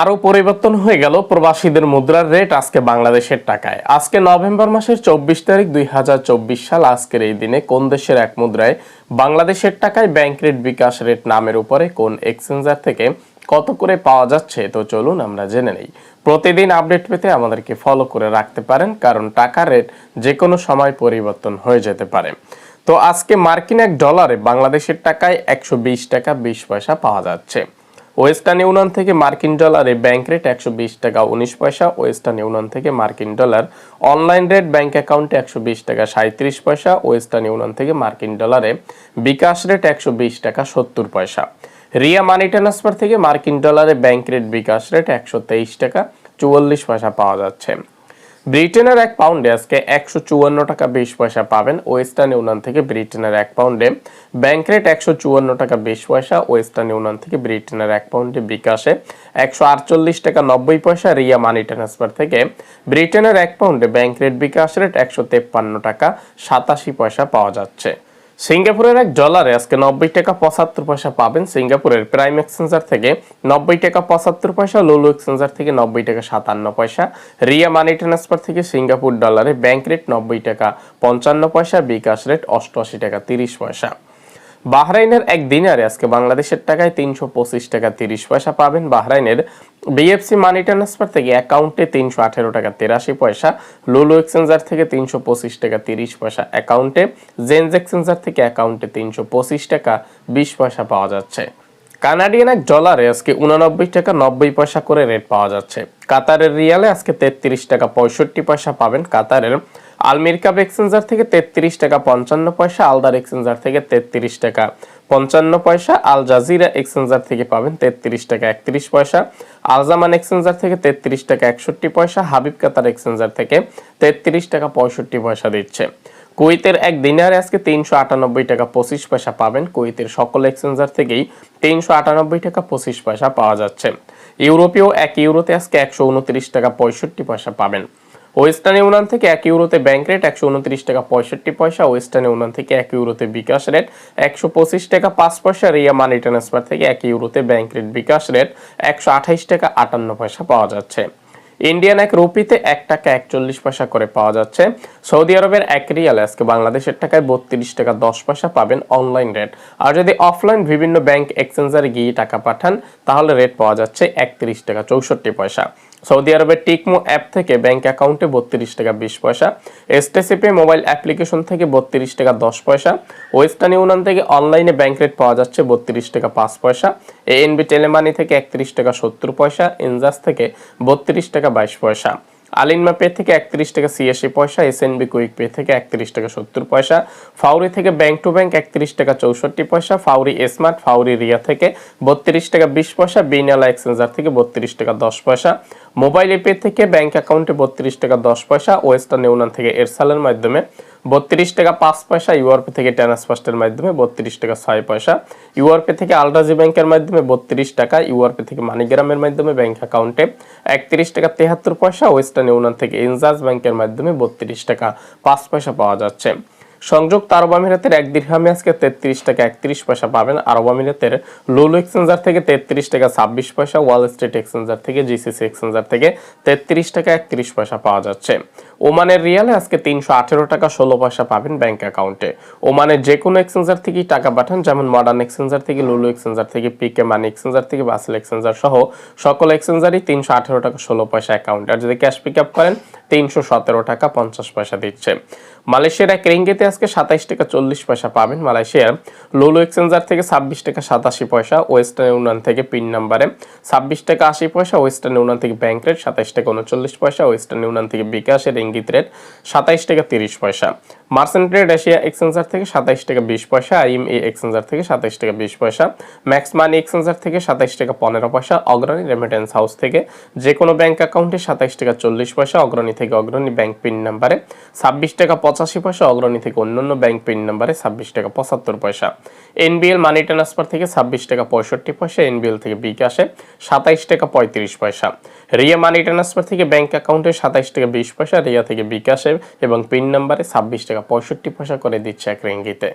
আরও পরিবর্তন হয়ে গেল প্রবাসীদের মুদ্রার রেট আজকে বাংলাদেশের টাকায়। আজকে নভেম্বর মাসের চব্বিশ তারিখ দুই হাজার চব্বিশ সাল আজকের এই দিনে কোন দেশের এক মুদ্রায় বাংলাদেশের টাকায় ব্যাংক রেট বিকাশ রেট নামের উপরে কোন এক্সচেঞ্জার থেকে কত করে পাওয়া যাচ্ছে, তো চলুন আমরা জেনে নেই। প্রতিদিন আপডেট পেতে আমাদেরকে ফলো করে রাখতে পারেন, কারণ টাকার রেট যে কোনো সময় পরিবর্তন হয়ে যেতে পারে। তো আজকে মার্কিন এক ডলারে বাংলাদেশের টাকায় একশো বিশ টাকা বিশ পয়সা পাওয়া যাচ্ছে। ওয়েস্টার্ন ইউনিয়ন থেকে মার্কিন ডলারে ব্যাংক রেট একশো বিশ টাকা উনিশ পয়সা। ওয়েস্টার্ন ইউনিয়ন থেকে মার্কিন ডলার অনলাইন রেট ব্যাংক অ্যাকাউন্টে একশো বিশ টাকা সাঁত্রিশ পয়সা। ওয়েস্টার্ন ইউনিয়ন থেকে মার্কিন ডলারে বিকাশ রেট একশো বিশ টাকা সত্তর পয়সা। রিয়া মানি ট্রান্সফার থেকে মার্কিন ডলারে ব্যাংক রেট বিকাশ রেট একশো তেইশ টাকা চুয়াল্লিশ পয়সা পাওয়া যাচ্ছে। ব্রিটেনের এক পাউন্ডে আজকে একশো চুয়ান্ন টাকা বিশ পয়সা পাবেন ওয়েস্টার্ন ইউনিয়ন থেকে ব্রিটেনের এক পাউন্ডে। ব্যাংক রেট একশো চুয়ান্ন টাকা বিশ পয়সা, ওয়েস্টার্ন ইউনিয়ন থেকে ব্রিটেনের এক পাউন্ডে বিকাশে একশো আটচল্লিশ টাকা নব্বই পয়সা, রিয়া মানি ট্রান্সফার থেকে ব্রিটেনের এক পাউন্ডে ব্যাংক রেট বিকাশ রেট একশো তেপ্পান্ন টাকা সাতাশি পয়সা পাওয়া যাচ্ছে। সিঙ্গাপুরের এক ডলারে আজকে নব্বই টাকা পঁচাত্তর পয়সা পাবেন সিঙ্গাপুরের প্রাইম এক্সচেঞ্জার থেকে। নব্বই টাকা পঁচাত্তর পয়সা, লোলো এক্সচেঞ্জার থেকে নব্বই টাকা সাতান্ন পয়সা। রিয়া মানি ট্রান্সফার থেকে সিঙ্গাপুর ডলারে ব্যাংক রেট নব্বই টাকা পঞ্চান্ন পয়সা, বিকাশ রেট অষ্টআশি টাকা তিরিশ পয়সা। বাহরাইনের এক দিনারে আজকে বাংলাদেশের টাকায় তিনশো পঁচিশ টাকা তিরিশ পয়সা পাবেন। বাহরাইনের বিএফসি মানি ট্রান্সফার থেকে অ্যাকাউন্টে তিনশো আঠেরো টাকা তেরাশি পয়সা লুলু এক্সচেঞ্জার থেকে তিনশো পঁচিশ টাকা তিরিশ পয়সা অ্যাকাউন্টে জেন্স এক্সচেঞ্জার থেকে অ্যাকাউন্টে তিনশো পঁচিশ টাকা বিশ পয়সা পাওয়া যাচ্ছে। কানাডিয়ান এক ডলারে আজকে উনানব্বই টাকা নব্বই পয়সা করে রেট পাওয়া যাচ্ছে। কাতারের রিয়ালে আজকে তেত্রিশ টাকা পঁয়ষট্টি পয়সা পাবেন। কাতারের আলমির কাপ এক্সচেঞ্জার থেকে তেত্রিশ টাকা, পঞ্চান্ন পয়সা, আলদার এক্সচেঞ্জার থেকে তেত্রিশ টাকা। পঞ্চান্ন পয়সা, আল জাজিরা এক্সচেঞ্জার থেকে পাবেন তেত্রিশ টাকা, একত্রিশ পয়সা। আলজামান এক্সচেঞ্জার থেকে তেত্রিশ টাকা, একষট্টি পয়সা। হাবিব কাতার এক্সচেঞ্জার থেকে তেত্রিশ টাকা, পঁয়ষট্টি পয়সা দিচ্ছে। কুয়েতের এক দিনারে আজকে তিনশো আটানব্বই টাকা, পঁচিশ পয়সা পাবেন। কুয়েতের সকল এক্সচেঞ্জার থেকেই তিনশো আটানব্বই টাকা, পঁচিশ পয়সা পাওয়া যাচ্ছে। ইউরোপীয় এক ইউরোতে আজকে একশো উনত্রিশ টাকা, পঁয়ষট্টি পয়সা পাবেন। ওয়েস্টার্ন ইউনিয়ন থেকে এক ইউরোতে ব্যাংক রেট একশো উনত্রিশ টাকা পঁয়ষট্টি পয়সা, ওয়েস্টার্ন ইউনিয়ন থেকে এক ইউরোতে বিকাশ রেট একশো পঁচিশ টাকা পাঁচ পয়সা, রিয়া মানি ট্রান্সফার থেকে এক ইউরোতে ব্যাংক রেট বিকাশ রেট একশো আঠাইশ টাকা আটান্ন পয়সা পাওয়া যাচ্ছে। ইন্ডিয়ান এক রুপিতে এক টাকা একচল্লিশ পয়সা করে পাওয়া যাচ্ছে। সৌদি আরবের এক রিয়াল আজকে বাংলাদেশের টাকায় বত্রিশ টাকা দশ পয়সা পাবেন অনলাইন রেট আর যদি অফলাইন বিভিন্ন ব্যাংক এক্সচেঞ্জারে গিয়ে টাকা পাঠান, তাহলে রেট পাওয়া যাচ্ছে একত্রিশ টাকা চৌষট্টি পয়সা। সৌদি আরবের টিকমো অ্যাপ থেকে ব্যাংক অ্যাকাউন্টে বত্রিশ টাকা বিশ পয়সা এসটিসিপি মোবাইল অ্যাপ্লিকেশন থেকে বত্রিশ টাকা দশ পয়সা ওয়েস্টার্ন ইউনিয়ন থেকে অনলাইনে ব্যাংক রেট পাওয়া যাচ্ছে বত্রিশ টাকা পাঁচ পয়সা এএনবি টেলিমানি থেকে একত্রিশ টাকা সত্তর পয়সা ইনজাস থেকে বত্রিশ টাকা বাইশ পয়সা। আলিনমা পে থেকে একত্রিশ টাকা ছিয়াশি পয়সা এসএনবি কুইক পে থেকে একত্রিশ টাকা সত্তর পয়সা, ফাউরি থেকে ব্যাংক টু ব্যাংক একত্রিশ টাকা চৌষট্টি পয়সা, ফাউরি স্মার্ট, ফাউরি রিয়া থেকে বত্রিশ টাকা বিশ পয়সা, বিনালা এক্সচেঞ্জার থেকে বত্রিশ টাকা দশ পয়সা, মোবাইল এপে থেকে ব্যাঙ্ক অ্যাকাউন্টে বত্রিশ টাকা দশ পয়সা, ওয়েস্টার্ন ইউনিয়ন থেকে এরসালের মাধ্যমে বত্রিশ টাকা পাঁচ পয়সা ইউআরপি থেকে ট্রান্সফার্স্টের মাধ্যমে বত্রিশ টাকা ছয় পয়সা। ইউআরপি থেকে আলরাজি ব্যাংকের মাধ্যমে বত্রিশ টাকা, ইউআরপি থেকে মানিগ্রামের মাধ্যমে ব্যাংক অ্যাকাউন্টে একত্রিশ টাকা তেহাত্তর পয়সা, ওয়েস্টার্ন ইউনিয়ন থেকে ইনজাজ ব্যাংকের মাধ্যমে বত্রিশ টাকা পাঁচ পয়সা পাওয়া যাচ্ছে। সংযুক্ত আরব আমিরাতের এক দিরহামে আজকে তেত্রিশ টাকা একত্রিশ পয়সা পাবেন। আরব আমিরাতের লুলু এক্সচেঞ্জার থেকে তেত্রিশ টাকা ছাব্বিশ পয়সা, ওয়াল স্ট্রিট এক্সচেঞ্জার থেকে, জিসিসি এক্সচেঞ্জার থেকে তেত্রিশ টাকা একত্রিশ পয়সা পাওয়া যাচ্ছে। ওমানের রিয়ালে আজকে তিনশো আঠেরো টাকা ষোলো পয়সা পাবেন ব্যাংক অ্যাকাউন্টে। ওমানের যে কোনো এক্সচেঞ্জার থেকেই টাকা পাঠান, যেমন মডার্ন এক্সচেঞ্জার থেকে, লুলু এক্সচেঞ্জার থেকে, পিকে মানি এক্সচেঞ্জার থেকে, বাসেল এক্সচেঞ্জার সহ সকল এক্সচেঞ্জারই তিনশো আঠেরো টাকা ষোলো পয়সা অ্যাকাউন্টে আর যদি ক্যাশ পিক আপ করেন, তিনশো সতেরো টাকা পঞ্চাশ পয়সা দিচ্ছে। মালয়েশিয়ার এক রেঙ্গেতে আজকে সাতাইশ টাকা চল্লিশ পয়সা পাবেন। মালয়েশিয়ার লোলো এক্সচেঞ্জার থেকে ছাব্বিশ টাকা সাতাশি পয়সা, ওয়েস্টার্ন ইউনিয়ন থেকে পিন নাম্বারে ছাব্বিশ টাকা আশি পয়সা, ওয়েস্টার্ন ইউনিয়ন থেকে ব্যাংক রেট সাতাইশ টাকা উনচল্লিশ পয়সা, ওয়েস্টার্ন ইউনিয়ন থেকে বিকাশের রেঙ্গিত রেট সাতাইশ টাকা তিরিশ পয়সা। মার্সেন্ট ট্রেড এশিয়া এক্সচেঞ্জার থেকে সাতাইশ টাকা বিশ পয়সা আইএম এ এক্সচেঞ্জার থেকে সাতাইশ টাকা বিশ পয়সা ম্যাক্স মানি এক্সচেঞ্জার থেকে সাতাইশ টাকা পনেরো পয়সা অগ্রণী রেমিটেন্স হাউস থেকে যে কোনো ব্যাংক অ্যাকাউন্টে সাতাইশ টাকা চল্লিশ পয়সা অগ্রণী থেকে অগ্রণী ব্যাংক পিন নাম্বারে ছাব্বিশ টাকা পঁচাশি পয়সা অগ্রণী থেকে অন্যান্য ব্যাংক পিন নাম্বারে ছাব্বিশ টাকা পঁচাত্তর পয়সা। এনবিএল মানি ট্রান্সফার থেকে ছাব্বিশ টাকা পঁয়ষট্টি পয়সা এনবিএল থেকে বিকাশে সাতাইশ টাকা পঁয়ত্রিশ পয়সা। রিয়া মানি ট্রান্সফার থেকে ব্যাংক অ্যাকাউন্টে সাতাইশ টাকা বিশ পয়সা, রিয়া থেকে বিকাশে এবং পিন নাম্বারে ছাব্বিশ টাকা পঁয়ষট্টি পয়সা করে দিচ্ছে এক রিঙ্গিতে।